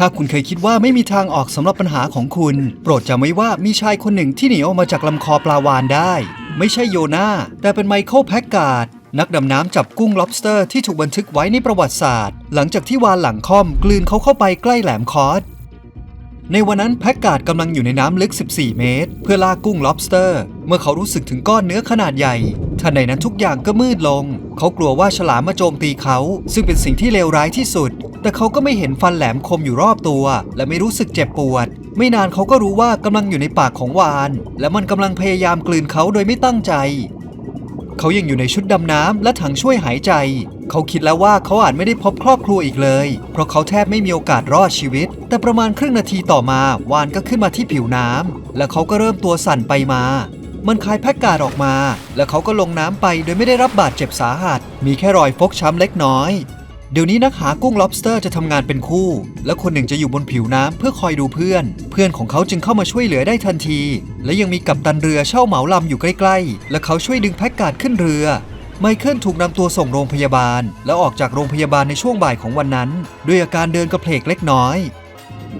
ถ้าคุณเคยคิดว่าไม่มีทางออกสำหรับปัญหาของคุณ โปรดจำไว้ว่ามีชายคนหนึ่งที่หนีออกมาจากลำคอปลาวานได้ ไม่ใช่โยนาแต่เป็นไมเคิลแพ็กการ์ดนักดำน้ำจับกุ้ง lobster ที่ถูกบันทึกไว้ในประวัติศาสตร์ หลังจากที่วานหลังค่อมกลืนเขาเข้าไปใกล้แหลมคอร์ส ในวันนั้นแพ็กการ์ดกำลังอยู่ในน้ำลึก 14 เมตร เพื่อล่ากุ้ง lobster เมื่อเขารู้สึกถึงก้อนเนื้อขนาดใหญ่ทันใดนั้นทุกอย่างก็มืดลง เขากลัวว่าฉลามมาโจมตีเขา ซึ่งเป็นสิ่งที่เลวร้ายที่สุด แต่เขาก็ไม่เห็นฟันแหลมคมอยู่รอบตัว และไม่รู้สึกเจ็บปวด ไม่นานเขาก็รู้ว่ากำลังอยู่ในปากของวาน และมันกำลังพยายามกลืนเขาโดยไม่ตั้งใจ เขายังอยู่ในชุดดำน้ำและถังช่วยหายใจ เขาคิดแล้วว่าเขาอาจไม่ได้พบครอบครัวอีกเลย เพราะเขาแทบไม่มีโอกาสรอดชีวิต แต่ประมาณครึ่งนาทีต่อมา วานก็ขึ้นมาที่ผิวน้ำและเขาก็เริ่มตัวสั่นไปมา มันคลายแพ็กกาดออกมา และเขาก็ลงน้ำไปโดยไม่ได้รับบาดเจ็บสาหัส มีแค่รอยฟกช้ำเล็กน้อยเดี๋ยวนี้นักหากุ้ง lobster จะทำงานเป็นคู่ และคนหนึ่งจะอยู่บนผิวน้ำเพื่อคอยดูเพื่อน เพื่อนของเขาจึงเข้ามาช่วยเหลือได้ทันที และยังมีกัปตันเรือเช่าเหมาลำอยู่ใกล้ ๆ และเขาช่วยดึงแพ็กการ์ดขึ้นเรือ ไมเคิลถูกนำตัวส่งโรงพยาบาล แล้วออกจากโรงพยาบาลในช่วงบ่ายของวันนั้น ด้วยอาการเดินกระเพลกเล็กน้อย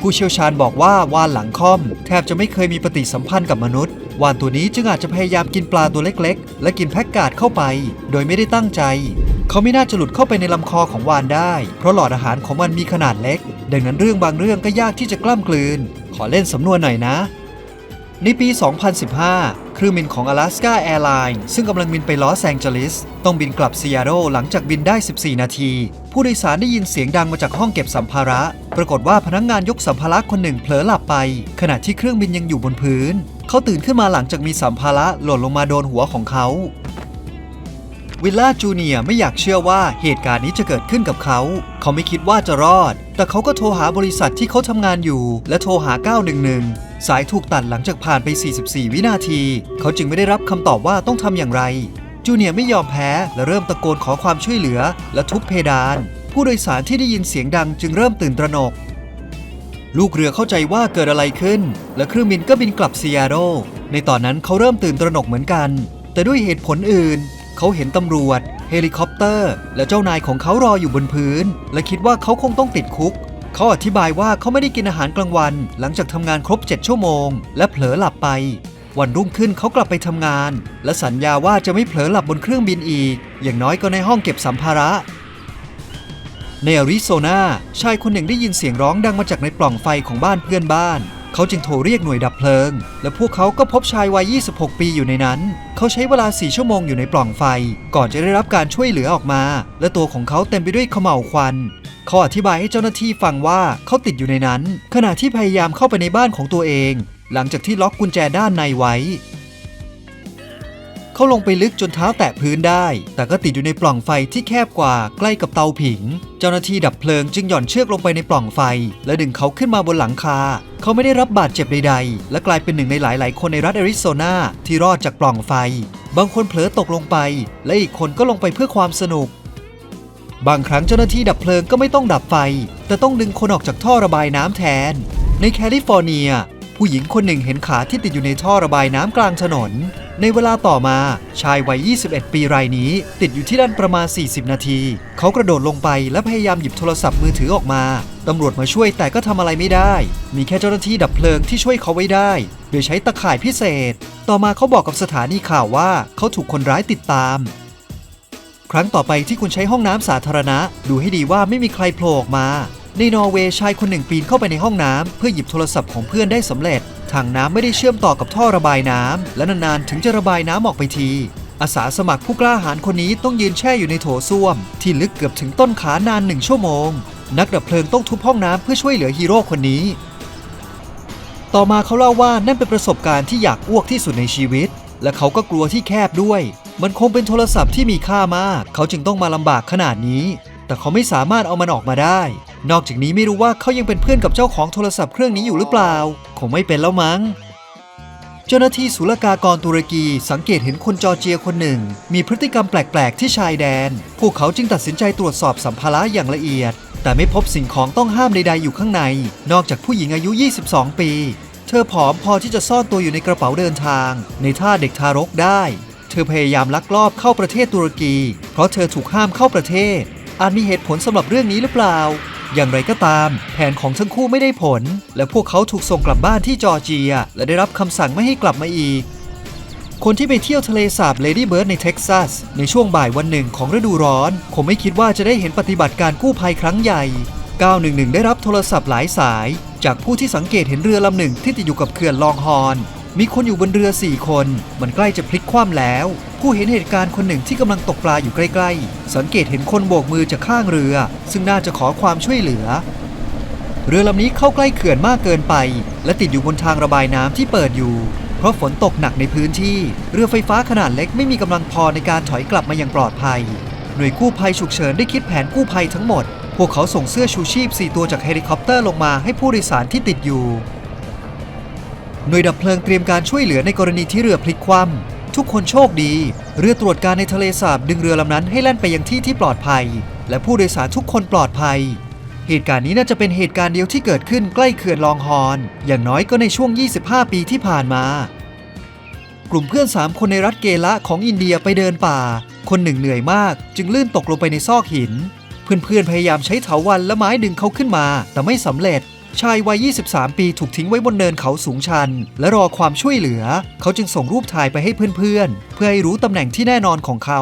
ผู้เชี่ยวชาญบอกว่าวานหลังค่อม แทบจะไม่เคยมีปฏิสัมพันธ์กับมนุษย์ วานตัวนี้จึงอาจจะพยายามกินปลาตัวเล็กๆ และกินแพ็กกาดเข้าไป โดยไม่ได้ตั้งใจ เขาไม่น่าจะหลุดเข้าไปในลำคอของวานได้ เพราะหลอดอาหารของมันมีขนาดเล็ก ดังนั้นเรื่องบางเรื่องก็ยากที่จะกล้ำกลืน ขอเล่นสำนวนหน่อยนะ ในปี 2015 เครื่องบินของ Alaska Airlines ซึ่งกำลังบินไปลอสแองเจลิสต้องบินกลับซีแอโตหลังจากบินได้ 14 นาที ผู้โดยสารได้ยินเสียงดังมาจากห้องเก็บสัมภาระ ปรากฏว่าพนักงงานยกสัมภาระคนหนึ่งเผลอหลับไป ขณะที่เครื่องบินยังอยู่บนพื้น เขาตื่นขึ้นมาหลังจากมีสัมภาระหล่นลงมาโดนหัวของเขาวิลล่าจูเนียไม่อยากเชื่อว่าเหตุการณ์นี้จะเกิดขึ้นกับเขา เขาไม่คิดว่าจะรอด แต่เขาก็โทรหาบริษัทที่เขาทำงานอยู่ และโทรหา 911 สายถูกตัดหลังจากผ่านไป 44 วินาที เขาจึงไม่ได้รับคำตอบว่าต้องทำอย่างไร จูเนียร์ไม่ยอมแพ้และเริ่มตะโกนขอความช่วยเหลือ และทุบเพดาน ผู้โดยสารที่ได้ยินเสียงดังจึงเริ่มตื่นตระหนก ลูกเรือเข้าใจว่าเกิดอะไรขึ้น และเครื่องบินก็บินกลับซีแอโตในตอนนั้นเขาเริ่มตื่นตระหนกเหมือนกัน แต่ด้วยเหตุผลอื่น เขาเห็นตำรวจ เฮลิคอปเตอร์ และเจ้านายของเขารออยู่บนพื้น และคิดว่าเขาคงต้องติดคุก เขาอธิบายว่าเขาไม่ได้กินอาหารกลางวัน หลังจากทำงานครบ 7 ชั่วโมง และเผลอหลับไป วันรุ่งขึ้นเขากลับไปทำงาน และสัญญาว่าจะไม่เผลอหลับบนเครื่องบินอีก อย่างน้อยก็ในห้องเก็บสัมภาระ ในอาริโซนาชายคนหนึ่งได้ยินเสียงร้องดังมาจากในปล่องไฟของบ้านเพื่อนบ้าน เขาจึงโทรเรียกหน่วยดับเพลิง และพวกเขาก็พบชายวัย 26 ปีอยู่ในนั้น เขาใช้เวลา 4 ชั่วโมงอยู่ในปล่องไฟ ก่อนจะได้รับการช่วยเหลือออกมา และตัวของเขาเต็มไปด้วยขม่าวควัน เขาอธิบายให้เจ้าหน้าที่ฟังว่าเขาติดอยู่ในนั้น ขณะที่พยายามเข้าไปในบ้านของตัวเอง หลังจากที่ล็อกกุญแจด้านในไว้ เขาลงไปลึกจนเท้าแตะพื้นได้ แต่ก็ติดอยู่ในปล่องไฟที่แคบกว่าใกล้กับเตาผิง เจ้าหน้าที่ดับเพลิงจึงหย่อนเชือกลงไปในปล่องไฟ และดึงเขาขึ้นมาบนหลังคา เขาไม่ได้รับบาดเจ็บใดๆ และกลายเป็นหนึ่งในหลายๆ คนในรัฐแอริโซนาที่รอดจากปล่องไฟ บางคนเผลอตกลงไป และอีกคนก็ลงไปเพื่อความสนุกบางครั้งเจ้าหน้าที่ดับเพลิงก็ไม่ต้องดับไฟ แต่ต้องดึงคนออกจากท่อระบายน้ำแทน ในแคลิฟอร์เนีย ผู้หญิงคนหนึ่งเห็นขาที่ติดอยู่ในท่อระบายน้ำกลางถนน ในเวลาต่อมาชายวัย 21 ปีรายนี้ ติดอยู่ที่นั่นประมาณ 40 นาที เขากระโดดลงไปและพยายามหยิบโทรศัพท์มือถือออกมา ตำรวจมาช่วยแต่ก็ทำอะไรไม่ได้ มีแค่เจ้าหน้าที่ดับเพลิงที่ช่วยเขาไว้ได้ โดยใช้ตะข่ายพิเศษ ต่อมาเขาบอกกับสถานีข่าวว่าเขาถูกคนร้ายติดตาม ครั้งต่อไปที่คุณใช้ห้องน้ำสาธารณะ ดูให้ดีว่าไม่มีใครโผล่ออกมา ในนอร์เวย์ชายคนหนึ่งปีนเข้าไปในห้องน้ำเพื่อหยิบโทรศัพท์ของเพื่อนได้สำเร็จถังน้ำไม่ได้เชื่อมต่อกับท่อระบายน้ำและนานๆถึงจะระบายน้ำออกไปที อาสาสมัครผู้กล้าหาญคนนี้ต้องยืนแช่อยู่ในโถส้วม ที่ลึกเกือบถึงต้นขานานหนึ่งชั่วโมง นักดับเพลิงต้องทุบห้องน้ำเพื่อช่วยเหลือฮีโร่คนนี้ ต่อมาเขาเล่าว่านั่นเป็นประสบการณ์ที่อยากอ้วกที่สุดในชีวิต และเขาก็กลัวที่แคบด้วย มันคงเป็นโทรศัพท์ที่มีค่ามาก เขาจึงต้องมาลำบากขนาดนี้ แต่เขาไม่สามารถเอามันออกมาได้ นอกจากนี้ไม่รู้ว่าเขายังเป็นเพื่อนกับเจ้าของโทรศัพท์เครื่องนี้อยู่หรือเปล่า คงไม่เป็นแล้วมั้ง เจ้าหน้าที่ศุลกากรตุรกีสังเกตเห็นคนจอร์เจียคนหนึ่ง มีพฤติกรรมแปลก ๆ ที่ชายแดน พวกเขาจึงตัดสินใจตรวจสอบสัมภาระอย่างละเอียด แต่ไม่พบสิ่งของต้องห้ามใด ๆ อยู่ข้างใน นอกจากผู้หญิงอายุ 22 ปี เธอผอมพอที่จะซ่อนตัวอยู่ในกระเป๋าเดินทาง ในท่าเด็กทารกได้ เธอพยายามลักลอบเข้าประเทศตุรกี เพราะเธอถูกห้ามเข้าประเทศอาจมีเหตุผลสำหรับเรื่องนี้หรือเปล่า อย่างไรก็ตาม แผนของทั้งคู่ไม่ได้ผล และพวกเขาถูกส่งกลับบ้านที่จอร์เจีย และได้รับคำสั่งไม่ให้กลับมาอีก คนที่ไปเที่ยวทะเลสาบเลดี้เบิร์ดในเท็กซัส ในช่วงบ่ายวันหนึ่งของฤดูร้อนคงไม่คิดว่าจะได้เห็นปฏิบัติการกู้ภัยครั้งใหญ่ 911 ได้รับโทรศัพท์หลายสาย จากผู้ที่สังเกตเห็นเรือลำหนึ่งที่ติดอยู่กับเขื่อนลองฮอนมีคนอยู่บนเรือ 4 คน มันใกล้จะพลิกคว่ำแล้ว ผู้เห็นเหตุการณ์คนหนึ่งที่กำลังตกปลาอยู่ใกล้ ๆ สังเกตเห็นคนโบกมือจากข้างเรือ ซึ่งน่าจะขอความช่วยเหลือ เรือลำนี้เข้าใกล้เขื่อนมากเกินไป และติดอยู่บนทางระบายน้ำที่เปิดอยู่ เพราะฝนตกหนักในพื้นที่ เรือไฟฟ้าขนาดเล็กไม่มีกำลังพอในการถอยกลับมาอย่างปลอดภัย หน่วยกู้ภัยฉุกเฉินได้คิดแผนกู้ภัยทั้งหมด พวกเขาส่งเสื้อชูชีพ 4 ตัวจากเฮลิคอปเตอร์ลงมาให้ผู้โดยสารที่ติดอยู่ หน่วยดับเพลิงเตรียมการช่วยเหลือในกรณีที่เรือพลิกคว่ำ ทุกคนโชคดี เรือตรวจการในทะเลสาบดึงเรือลำนั้นให้แล่นไปยังที่ที่ปลอดภัย และผู้โดยสารทุกคนปลอดภัย เหตุการณ์นี้น่าจะเป็นเหตุการณ์เดียวที่เกิดขึ้นใกล้เขื่อนลองฮอน อย่างน้อยก็ในช่วง 25 ปีที่ผ่านมา กลุ่มเพื่อน 3 คนในรัฐเกละของอินเดียไปเดินป่า คนหนึ่งเหนื่อยมาก จึงลื่นตกลงไปในซอกหิน เพื่อนๆพยายามใช้เถาวัลย์และไม้ดึงเขาขึ้นมา แต่ไม่สำเร็จ ชายวัย 23 ปีถูกทิ้งไว้บนเนินเขาสูงชัน และรอความช่วยเหลือ เขาจึงส่งรูปถ่ายไปให้เพื่อนๆ เพื่อให้รู้ตำแหน่งที่แน่นอนของเขา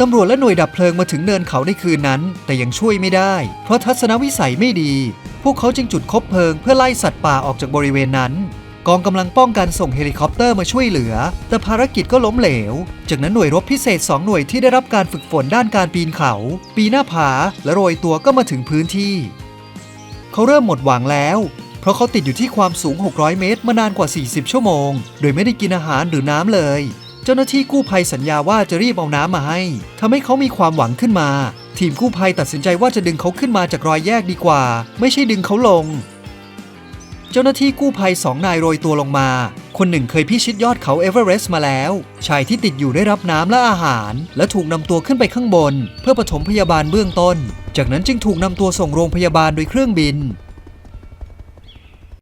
ตำรวจและหน่วยดับเพลิงมาถึงเนินเขาในคืนนั้น แต่ยังช่วยไม่ได้ เพราะทัศนวิสัยไม่ดี พวกเขาจึงจุดคบเพลิงเพื่อไล่สัตว์ป่าออกจากบริเวณนั้น กองกำลังป้องกันส่งเฮลิคอปเตอร์มาช่วยเหลือ แต่ภารกิจก็ล้มเหลว จากนั้นหน่วยรบพิเศษ 2 หน่วยที่ได้รับการฝึกฝนด้านการปีนเขา ปีนหน้าผาและโรยตัวก็มาถึงพื้นที่ เขาเริ่มหมดหวังแล้ว เพราะเขาติดอยู่ที่ความสูง 600 เมตร มานานกว่า 40 ชั่วโมง โดยไม่ได้กินอาหารหรือน้ำเลย เจ้าหน้าที่กู้ภัยสัญญาว่าจะรีบเอาน้ำมาให้ทำให้เขามีความหวังขึ้นมา ทีมกู้ภัยตัดสินใจว่าจะดึงเขาขึ้นมาจากรอยแยกดีกว่า ไม่ใช่ดึงเขาลง เจ้าหน้าที่กู้ภัยสองนายโรยตัวลงมา คนหนึ่งเคยพิชิตยอดเขาเอเวอเรสต์มาแล้ว ชายที่ติดอยู่ได้รับน้ำและอาหาร และถูกนำตัวขึ้นไปข้างบน เพื่อปฐมพยาบาลเบื้องต้น จากนั้นจึงถูกนำตัวส่งโรงพยาบาลโดยเครื่องบิน